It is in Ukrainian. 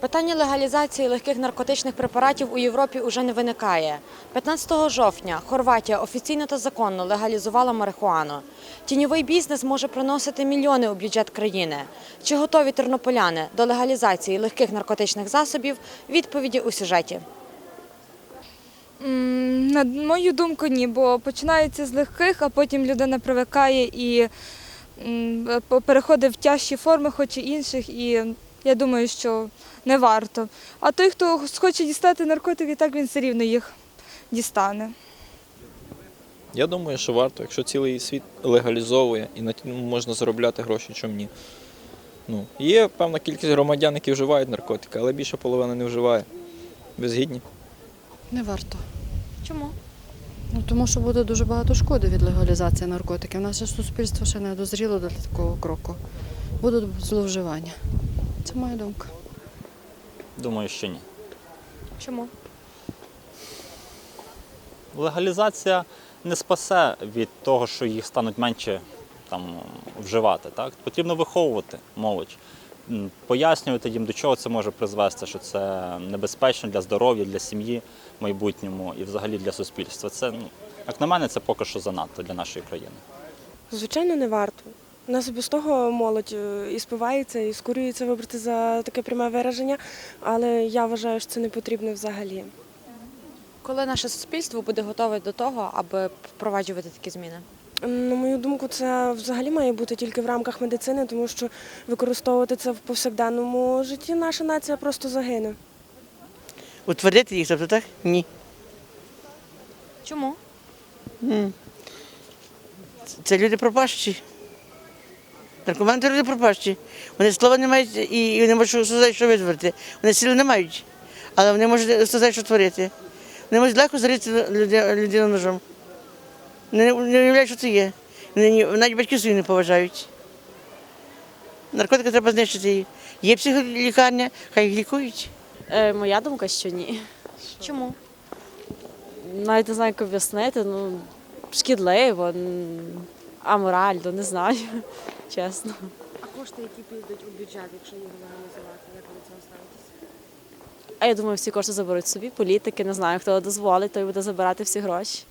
Питання легалізації легких наркотичних препаратів у Європі уже не виникає. 15 жовтня Хорватія офіційно та законно легалізувала марихуану. Тіньовий бізнес може приносити мільйони у бюджет країни. Чи готові тернополяни до легалізації легких наркотичних засобів? Відповіді у сюжеті. На мою думку, ні, бо починається з легких, а потім людина привикає і по- переходить в тяжчі форми, хоч і інших, і я думаю, що не варто. А той, хто хоче дістати наркотики, так він все рівно їх дістане. Я думаю, що варто, якщо цілий світ легалізовує і на цьому можна заробляти гроші, чому ні. Ну, є певна кількість громадян, які вживають наркотики, але більша половина не вживає. Ви згідні? Не варто. Чому? Ну, тому що буде дуже багато шкоди від легалізації наркотиків. Наше суспільство ще не дозріло до такого кроку. Будуть зловживання. Це моя думка. Думаю, що ні. Чому? Легалізація не спасе від того, що їх стануть менше там, вживати. Так? Потрібно виховувати молодь, пояснювати їм, до чого це може призвести, що це небезпечно для здоров'я, для сім'ї в майбутньому і взагалі для суспільства. Це, ну, як на мене, це поки що занадто для нашої країни. Звичайно, не варто. У нас і без того молодь е, і спивається, і скурюється, вибрати за таке пряме вираження, але я вважаю, що це не потрібно взагалі. Коли наше суспільство буде готове до того, аби впроваджувати такі зміни? На мою думку, це взагалі має бути тільки в рамках медицини, тому що використовувати це в повсякденному житті наша нація просто загине. Утвердити їх, тобто так? Ні. Чому? М. Це люди пропащі. Наркомани люди пропащі. Вони слова не мають і вони можуть сказати, що витворити. Вони сили не мають, але вони можуть сказати, що творити. Вони можуть легко зарити людину ножом. Вони не не уявляють, що це є. Вони навіть батьки свої не поважають. Наркотики треба знищити. їх. Є психолікарня, хай їх лікують. Е, моя думка, що ні. Чому? Навіть не знаю, як об'яснити. Ну, шкідливо, аморально, не знаю, чесно. А кошти, які підуть у бюджет, якщо їх легалізувати, як ви до цього ставитесь? А я думаю, всі кошти заберуть собі, політики, не знаю, хто дозволить, той буде забирати всі гроші.